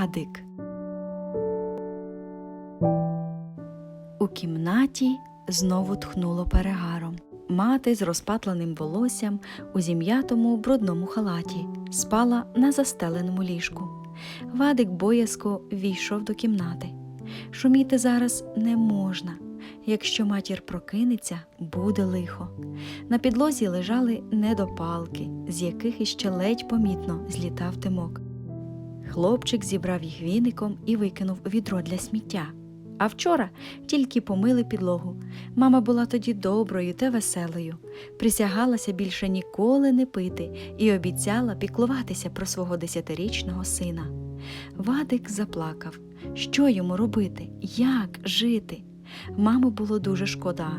Вадик. У кімнаті знову тхнуло перегаром. Мати з розпатленим волоссям у зім'ятому брудному халаті спала на застеленому ліжку. Вадик боязко війшов до кімнати. Шуміти зараз не можна. Якщо матір прокинеться, буде лихо. На підлозі лежали недопалки, з яких іще ледь помітно злітав димок. Хлопчик зібрав їх віником і викинув відро для сміття. А вчора тільки помили підлогу. Мама була тоді доброю та веселою, присягалася більше ніколи не пити і обіцяла піклуватися про свого десятирічного сина. Вадик заплакав. Що йому робити? Як жити? Маму було дуже шкода,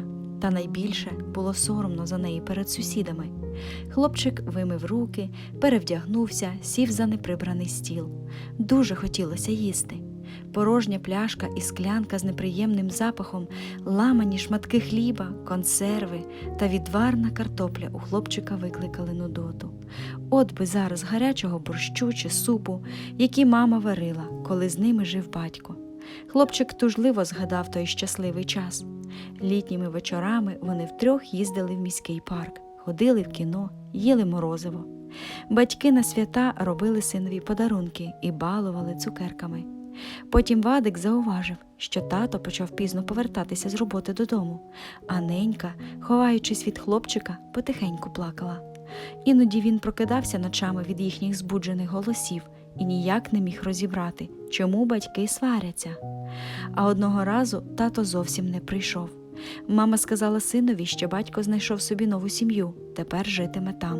та найбільше було соромно за неї перед сусідами. Хлопчик вимив руки, перевдягнувся, сів за неприбраний стіл. Дуже хотілося їсти. Порожня пляшка і склянка з неприємним запахом, ламані шматки хліба, консерви та відварна картопля у хлопчика викликали нудоту. От би зараз гарячого борщу чи супу, які мама варила, коли з ними жив батько. Хлопчик тужливо згадав той щасливий час. Літніми вечорами вони втрьох їздили в міський парк, ходили в кіно, їли морозиво. Батьки на свята робили синові подарунки і балували цукерками. Потім Вадик зауважив, що тато почав пізно повертатися з роботи додому, а ненька, ховаючись від хлопчика, потихеньку плакала. Іноді він прокидався ночами від їхніх збуджених голосів і ніяк не міг розібрати, чому батьки сваряться. А одного разу тато зовсім не прийшов. Мама сказала синові, що батько знайшов собі нову сім'ю, тепер житиме там.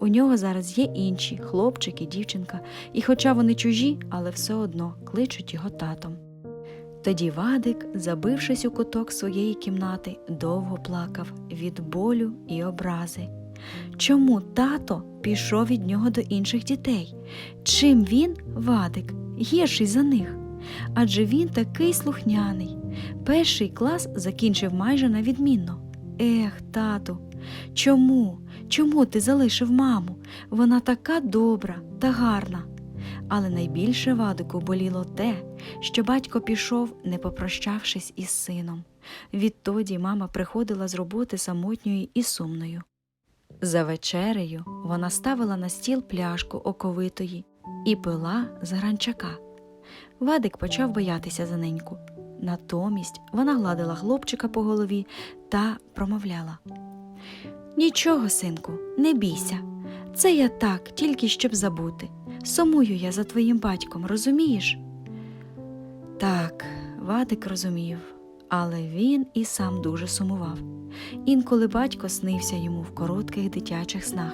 У нього зараз є інші хлопчик і дівчинка, і хоча вони чужі, але все одно кличуть його татом. Тоді Вадик, забившись у куток своєї кімнати, довго плакав від болю і образи. Чому тато пішов від нього до інших дітей? Чим він, Вадик, гірший за них? Адже він такий слухняний. Перший клас закінчив майже на відмінно. Ех, тату, чому? Чому ти залишив маму? Вона така добра та гарна. Але найбільше Вадику боліло те, що батько пішов, не попрощавшись із сином. Відтоді мама приходила з роботи самотньою і сумною. За вечерею вона ставила на стіл пляшку оковитої і пила з гранчака. Вадик почав боятися за неньку. Натомість вона гладила хлопчика по голові та промовляла Нічого, синку, не бійся. Це я так, тільки щоб забути. Сумую я за твоїм батьком, розумієш? Так, Вадик розумів, але він і сам дуже сумував. Інколи батько снився йому в коротких дитячих снах,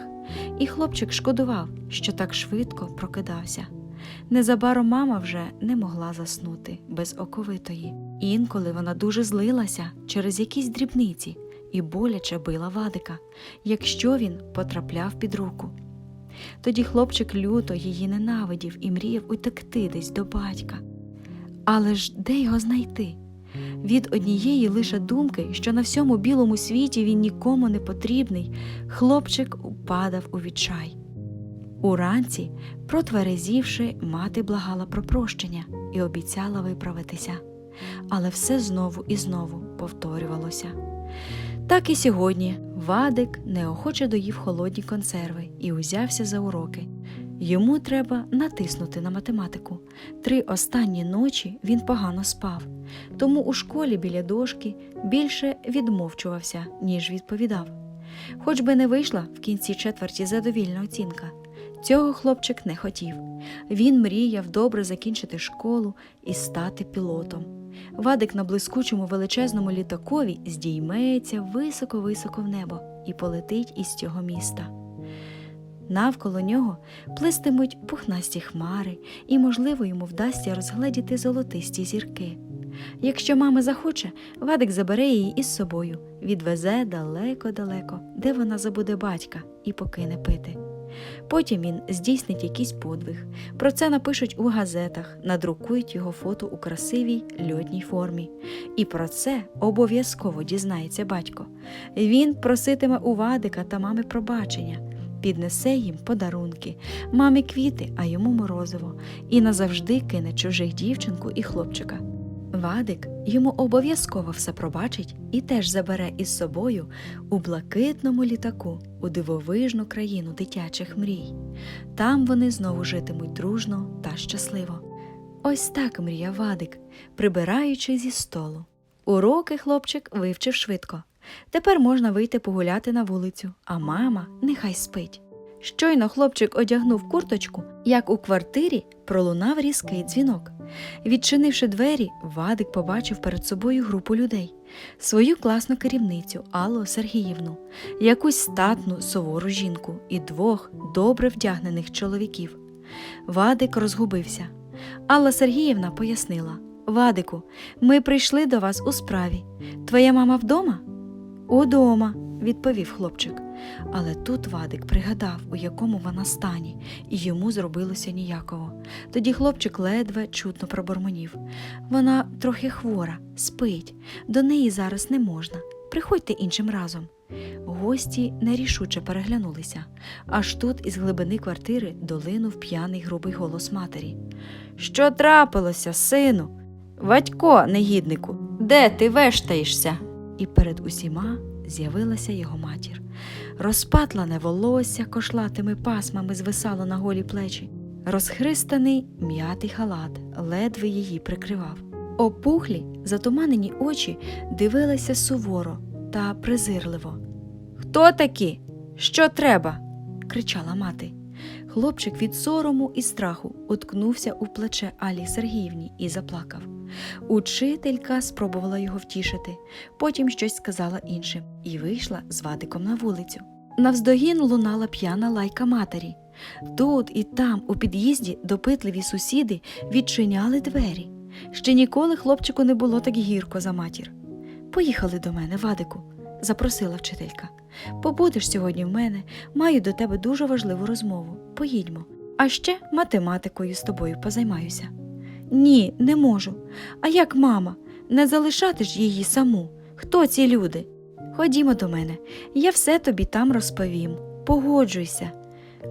і хлопчик шкодував, що так швидко прокидався. Незабаром мама вже не могла заснути без оковитої. Інколи вона дуже злилася через якісь дрібниці і боляче била Вадика, якщо він потрапляв під руку. Тоді хлопчик люто її ненавидів і мріяв утекти десь до батька. Але ж де його знайти? Від однієї лише думки, що на всьому білому світі він нікому не потрібний, хлопчик упадав у відчай. Уранці, протверезівши, мати благала про прощення і обіцяла виправитися. Але все знову і знову повторювалося. Так і сьогодні Вадик неохоче доїв холодні консерви і узявся за уроки. Йому треба натиснути на математику. Три останні ночі він погано спав, тому у школі біля дошки більше відмовчувався, ніж відповідав. Хоч би не вийшла в кінці четверті задовільна оцінка. Цього хлопчик не хотів. Він мріяв добре закінчити школу і стати пілотом. Вадик на блискучому величезному літакові здійметься високо-високо в небо і полетить із цього міста. Навколо нього плистимуть пухнасті хмари, і, можливо, йому вдасться розгледіти золотисті зірки. Якщо мама захоче, Вадик забере її із собою, відвезе далеко-далеко, де вона забуде батька і покине пити. Потім він здійснить якийсь подвиг. Про це напишуть у газетах, надрукують його фото у красивій льотній формі. І про це обов'язково дізнається батько. Він проситиме у Вадика та мами пробачення. піднесе їм подарунки, мамі квіти, а йому морозиво, і назавжди кине чужих дівчинку і хлопчика. Вадик йому обов'язково все пробачить і теж забере із собою у блакитному літаку у дивовижну країну дитячих мрій. Там вони знову житимуть дружно та щасливо. Ось так мріяв Вадик, прибираючи зі столу. Уроки хлопчик вивчив швидко. Тепер можна вийти погуляти на вулицю, а мама нехай спить. Щойно хлопчик одягнув курточку, як у квартирі пролунав різкий дзвінок. Відчинивши двері, Вадик побачив перед собою групу людей, свою класну керівницю Аллу Сергіївну, якусь статну сувору жінку і двох добре вдягнених чоловіків. Вадик розгубився. Алла Сергіївна пояснила: Вадику, ми прийшли до вас у справі. Твоя мама вдома? Удома, відповів хлопчик. Але тут Вадик пригадав, у якому вона стані, і йому зробилося ніяково. Тоді хлопчик ледве чутно пробормотів. Вона трохи хвора, спить, до неї зараз не можна. Приходьте іншим разом. Гості нерішуче переглянулися, аж тут із глибини квартири долинув п'яний грубий голос матері. Що трапилося, сину? Вадько, негіднику, де ти вештаєшся? І перед усіма з'явилася його матір. Розпатлане волосся кошлатими пасмами звисало на голі плечі. Розхристаний м'ятий халат ледве її прикривав. Опухлі, затуманені очі дивилися суворо та презирливо. Хто такі? Що треба? кричала мати. Хлопчик від сорому і страху уткнувся у плече Алі Сергіївні і заплакав. Учителька спробувала його втішити, потім щось сказала іншим і вийшла з Вадиком на вулицю. Навздогін лунала п'яна лайка матері. Тут і там, у під'їзді, допитливі сусіди відчиняли двері. Ще ніколи хлопчику не було так гірко за матір. Поїхали до мене, Вадику, запросила вчителька. Побудеш сьогодні в мене, маю до тебе дуже важливу розмову. Поїдьмо. А ще математикою з тобою позаймаюся. Ні, не можу. А як мама? Не залишати ж її саму. Хто ці люди? Ходімо до мене, я все тобі там розповім. Погоджуйся.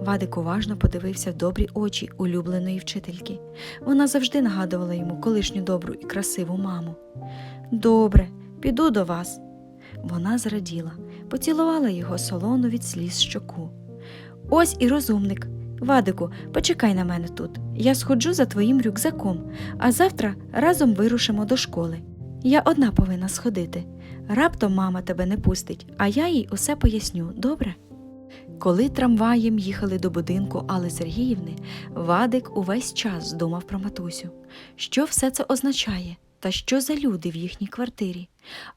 Вадик уважно подивився в добрі очі улюбленої вчительки. Вона завжди нагадувала йому колишню добру і красиву маму. Добре, піду до вас. Вона зраділа, поцілувала його солону від сліз щоку. Ось і розумник. Вадику, почекай на мене тут. Я сходжу за твоїм рюкзаком, а завтра разом вирушимо до школи. Я одна повинна сходити. Раптом мама тебе не пустить, а я їй усе поясню, добре? Коли трамваєм їхали до будинку Алли Сергіївни, Вадик увесь час думав про матусю. Що все це означає? Та що за люди в їхній квартирі?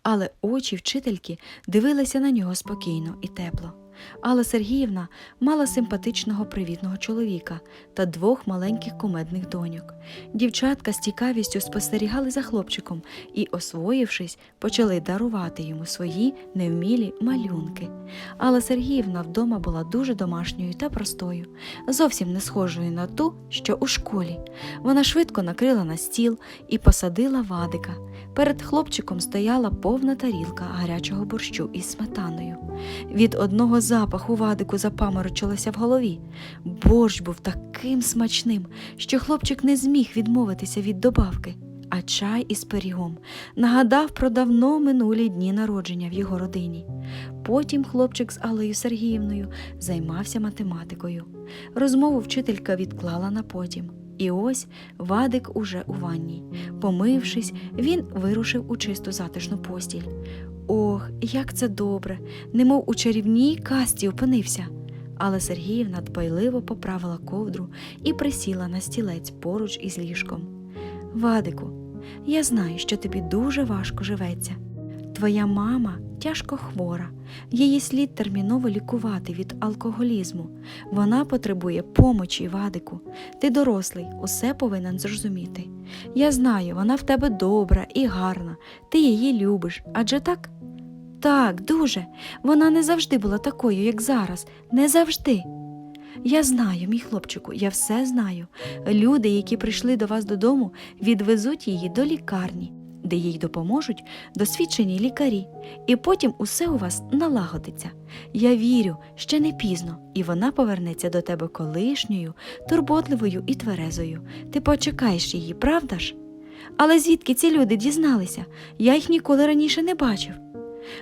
Але очі вчительки дивилися на нього спокійно і тепло. Алла Сергіївна мала симпатичного привітного чоловіка та двох маленьких кумедних доньок. Дівчатка з цікавістю спостерігали за хлопчиком і, освоївшись, почали дарувати йому свої невмілі малюнки. Алла Сергіївна вдома була дуже домашньою та простою, зовсім не схожою на ту, що у школі. Вона швидко накрила на стіл і посадила вадика. Перед хлопчиком стояла повна тарілка гарячого борщу із сметаною. Від одного запаху вадику запаморочилося в голові. Борщ був таким смачним, що хлопчик не зміг відмовитися від добавки. А чай із пирігом нагадав про давно минулі дні народження в його родині. Потім хлопчик з Аллою Сергіївною займався математикою. Розмову вчителька відклала на потім. І ось Вадик уже у ванні. Помившись, він вирушив у чисту затишну постіль. Ох, як це добре, немов у чарівній касті опинився. Але Сергіївна дбайливо поправила ковдру і присіла на стілець поруч із ліжком. Вадику, я знаю, що тобі дуже важко живеться. Твоя мама тяжко хвора, її слід терміново лікувати від алкоголізму. Вона потребує помочі, Вадику. Ти дорослий, усе повинен зрозуміти. Я знаю, вона в тебе добра і гарна, ти її любиш, адже так? Так, дуже. Вона не завжди була такою, як зараз, не завжди. Я знаю, мій хлопчику, я все знаю. Люди, які прийшли до вас додому, відвезуть її до лікарні. Де їй допоможуть досвідчені лікарі, і потім усе у вас налагодиться. Я вірю, ще не пізно, і вона повернеться до тебе колишньою, турботливою і тверезою. Ти почекаєш її, правда ж? Але звідки ці люди дізналися? Я їх ніколи раніше не бачив.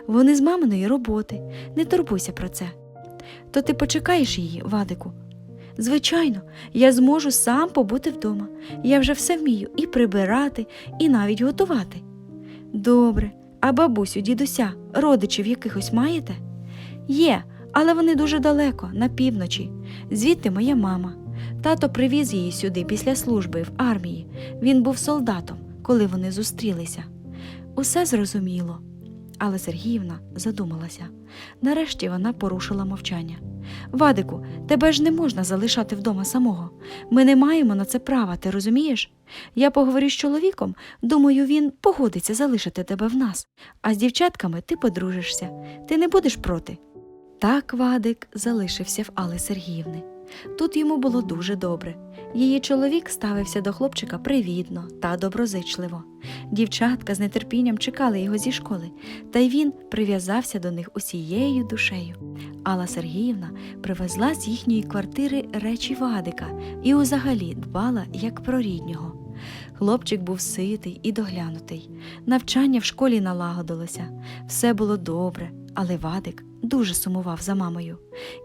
Вони з маминої роботи, не турбуйся про це. То ти почекаєш її, Вадику? Звичайно, я зможу сам побути вдома. Я вже все вмію і прибирати, і навіть готувати. Добре, а бабусю, дідуся, родичів якихось маєте? Є, але вони дуже далеко, на півночі. Звідти моя мама. Тато привіз її сюди після служби в армії. Він був солдатом, коли вони зустрілися. Усе зрозуміло. Але Сергіївна задумалася. Нарешті вона порушила мовчання. Вадику, тебе ж не можна залишати вдома самого. Ми не маємо на це права, ти розумієш? Я поговорю з чоловіком, думаю, він погодиться залишити тебе в нас, а з дівчатками ти подружишся. Ти не будеш проти. Так Вадик залишився в Алли Сергіївни. Тут йому було дуже добре. Її чоловік ставився до хлопчика привітно та доброзичливо. Дівчатка з нетерпінням чекали його зі школи, та й він прив'язався до них усією душею. Алла Сергіївна привезла з їхньої квартири речі Вадика і узагалі дбала як про ріднього. Хлопчик був ситий і доглянутий. Навчання в школі налагодилося, все було добре, але Вадик дуже сумував за мамою.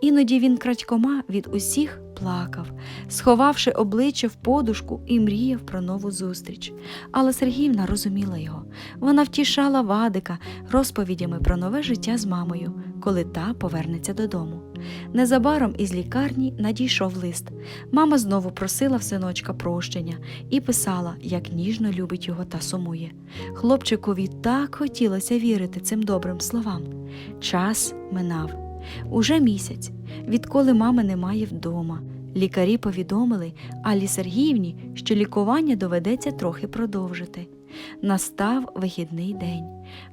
Іноді він крадькома від усіх плакав, сховавши обличчя в подушку і мріяв про нову зустріч. Але Сергіївна розуміла його. Вона втішала Вадика розповідями про нове життя з мамою, коли та повернеться додому. Незабаром із лікарні надійшов лист. Мама знову просила в синочка прощення і писала, як ніжно любить його та сумує. Хлопчикові так хотілося вірити цим добрим словам. Час минав. Уже місяць, відколи мами немає вдома. Лікарі повідомили Алі Сергіївні, що лікування доведеться трохи продовжити. Настав вихідний день.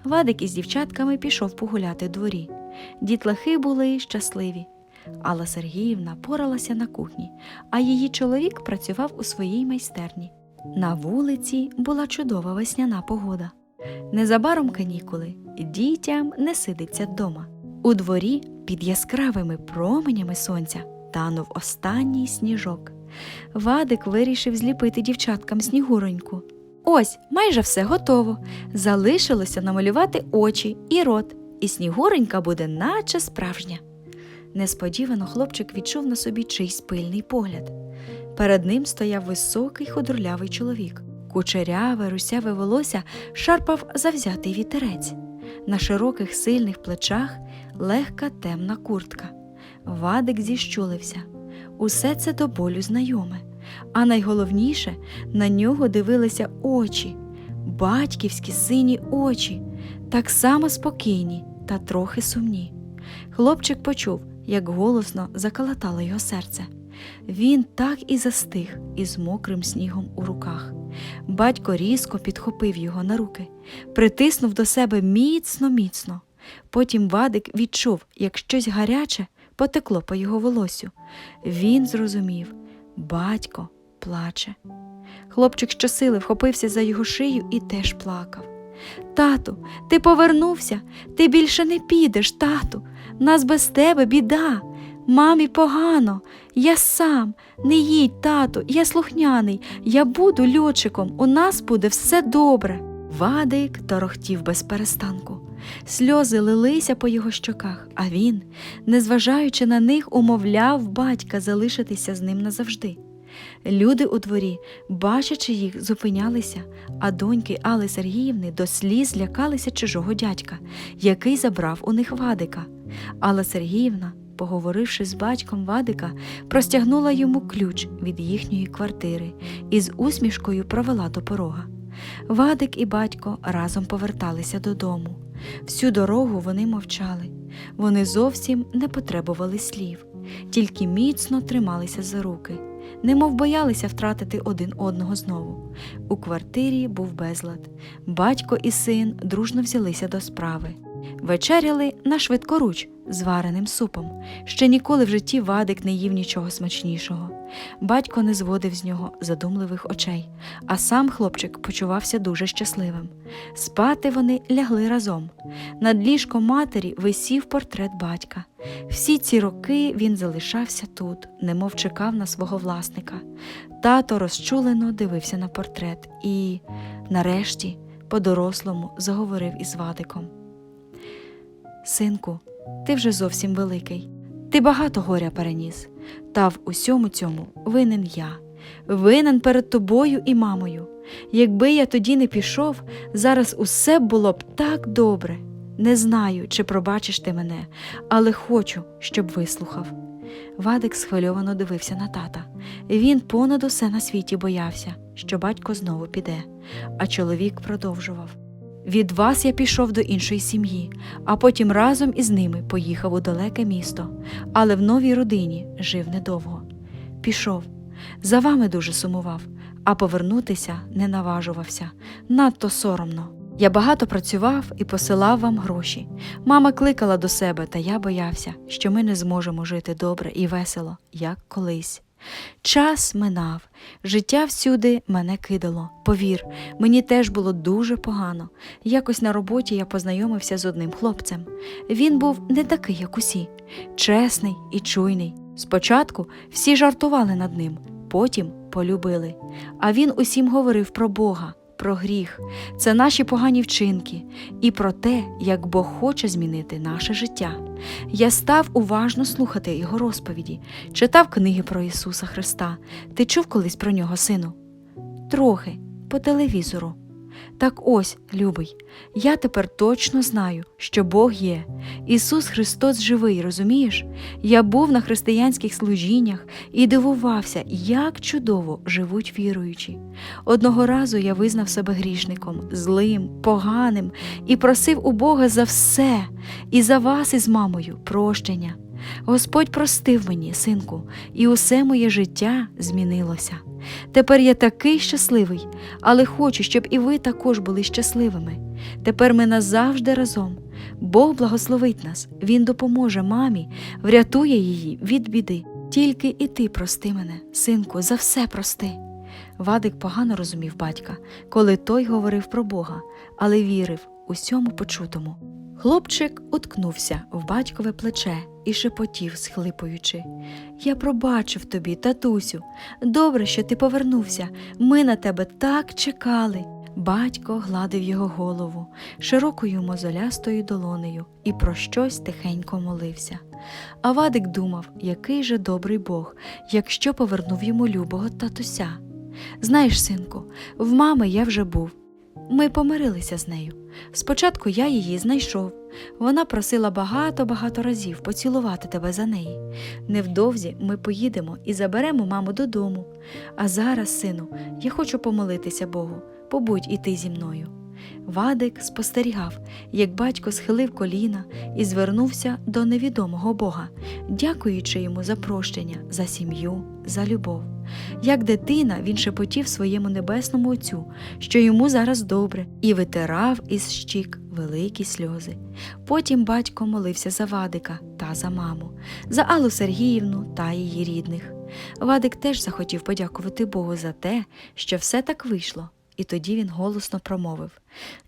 Вадик із дівчатками пішов погуляти дворі. Дітлахи були щасливі. Алла Сергіївна поралася на кухні, а її чоловік працював у своїй майстерні. На вулиці була чудова весняна погода. Незабаром канікули, дітям не сидиться вдома. У дворі під яскравими променями сонця танув останній сніжок. Вадик вирішив зліпити дівчаткам снігуроньку. Ось, майже все готово. Залишилося намалювати очі і рот, і снігуренька буде наче справжня. Несподівано хлопчик відчув на собі чийсь пильний погляд. Перед ним стояв високий худорлявий чоловік. Кучеряве, русяве волосся шарпав завзятий вітерець. На широких сильних плечах легка темна куртка. Вадик зіщулився. Усе це до болю знайоме. А найголовніше на нього дивилися очі, батьківські сині очі, так само спокійні та трохи сумні. Хлопчик почув, як голосно заколотало його серце. Він так і застиг із мокрим снігом у руках. Батько різко підхопив його на руки, притиснув до себе міцно, міцно. Потім Вадик відчув, як щось гаряче потекло по його волосю. Він зрозумів батько плаче. Хлопчик щосили вхопився за його шию і теж плакав. Тату, ти повернувся, ти більше не підеш, тату. Нас без тебе біда. Мамі погано, я сам. Не їдь, тату, я слухняний, я буду льотчиком, у нас буде все добре. Вадик торохтів без перестанку. Сльози лилися по його щоках, а він, незважаючи на них, умовляв батька залишитися з ним назавжди. Люди у дворі, бачачи їх, зупинялися, а доньки Алли Сергіївни до сліз лякалися чужого дядька, який забрав у них Вадика. Алла Сергіївна, поговоривши з батьком Вадика, простягнула йому ключ від їхньої квартири і з усмішкою провела до порога. Вадик і батько разом поверталися додому. Всю дорогу вони мовчали. Вони зовсім не потребували слів, тільки міцно трималися за руки, немов боялися втратити один одного знову. У квартирі був безлад. Батько і син дружно взялися до справи. Вечеряли на швидкоруч з вареним супом. Ще ніколи в житті Вадик не їв нічого смачнішого. Батько не зводив з нього задумливих очей, а сам хлопчик почувався дуже щасливим. Спати вони лягли разом. Над ліжком матері висів портрет батька. Всі ці роки він залишався тут, немов чекав на свого власника. Тато розчулено дивився на портрет і, нарешті, по-дорослому заговорив із Вадиком. Синку, ти вже зовсім великий. Ти багато горя переніс, та в усьому цьому винен я, винен перед тобою і мамою. Якби я тоді не пішов, зараз усе було б так добре. Не знаю, чи пробачиш ти мене, але хочу, щоб вислухав. Вадик схвильовано дивився на тата. Він понад усе на світі боявся, що батько знову піде, а чоловік продовжував. Від вас я пішов до іншої сім'ї, а потім разом із ними поїхав у далеке місто, але в новій родині жив недовго. Пішов. За вами дуже сумував, а повернутися не наважувався. Надто соромно. Я багато працював і посилав вам гроші. Мама кликала до себе, та я боявся, що ми не зможемо жити добре і весело, як колись. Час минав, життя всюди мене кидало. Повір, мені теж було дуже погано. Якось на роботі я познайомився з одним хлопцем. Він був не такий, як усі, чесний і чуйний. Спочатку всі жартували над ним, потім полюбили. А він усім говорив про Бога, про гріх, це наші погані вчинки і про те, як Бог хоче змінити наше життя. Я став уважно слухати його розповіді, читав книги про Ісуса Христа. Ти чув колись про нього, сину? Трохи, по телевізору. Так ось, любий, я тепер точно знаю, що Бог є. Ісус Христос живий, розумієш? Я був на християнських служіннях і дивувався, як чудово живуть віруючі. Одного разу я визнав себе грішником, злим, поганим і просив у Бога за все, і за вас із мамою прощення. Господь простив мені, синку, і усе моє життя змінилося. Тепер я такий щасливий, але хочу, щоб і ви також були щасливими. Тепер ми назавжди разом. Бог благословить нас, Він допоможе мамі, врятує її від біди. Тільки і ти прости мене, синку, за все прости. Вадик погано розумів батька, коли той говорив про Бога, але вірив усьому почутому. Хлопчик уткнувся в батькове плече і шепотів, схлипуючи. Я пробачив тобі, татусю. Добре, що ти повернувся. Ми на тебе так чекали. Батько гладив його голову широкою мозолястою долонею і про щось тихенько молився. А Вадик думав, який же добрий Бог, якщо повернув йому любого татуся. Знаєш, синку, в мами я вже був. Ми помирилися з нею. Спочатку я її знайшов. Вона просила багато-багато разів поцілувати тебе за неї. Невдовзі ми поїдемо і заберемо маму додому. А зараз, сину, я хочу помолитися Богу, побудь і ти зі мною. Вадик спостерігав, як батько схилив коліна і звернувся до невідомого Бога, дякуючи йому за прощення, за сім'ю, за любов. Як дитина він шепотів своєму небесному отцю, що йому зараз добре, і витирав із щік великі сльози. Потім батько молився за Вадика та за маму, за Аллу Сергіївну та її рідних. Вадик теж захотів подякувати Богу за те, що все так вийшло. І тоді він голосно промовив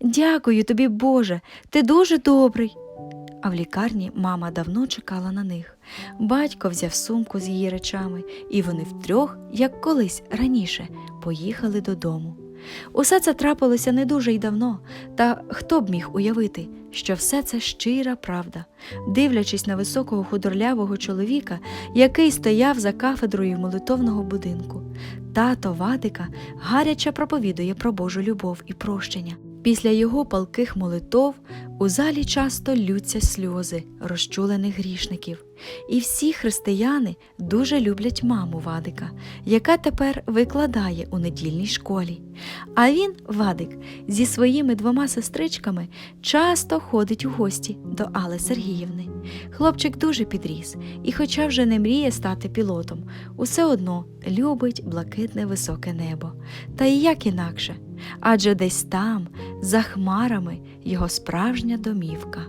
Дякую тобі, Боже, ти дуже добрий. А в лікарні мама давно чекала на них. Батько взяв сумку з її речами, і вони втрьох, як колись раніше, поїхали додому. Усе це трапилося не дуже й давно, та хто б міг уявити, що все це щира правда, дивлячись на високого худорлявого чоловіка, який стояв за кафедрою молитовного будинку. Тато Вадика гаряче проповідує про Божу любов і прощення. Після його палких молитов у залі часто лються сльози розчулених грішників. І всі християни дуже люблять маму Вадика, яка тепер викладає у недільній школі. А він, Вадик, зі своїми двома сестричками часто ходить у гості до Алли Сергіївни. Хлопчик дуже підріс і, хоча вже не мріє стати пілотом, усе одно любить блакитне високе небо. Та і як інакше, адже десь там, за хмарами, його справжня домівка.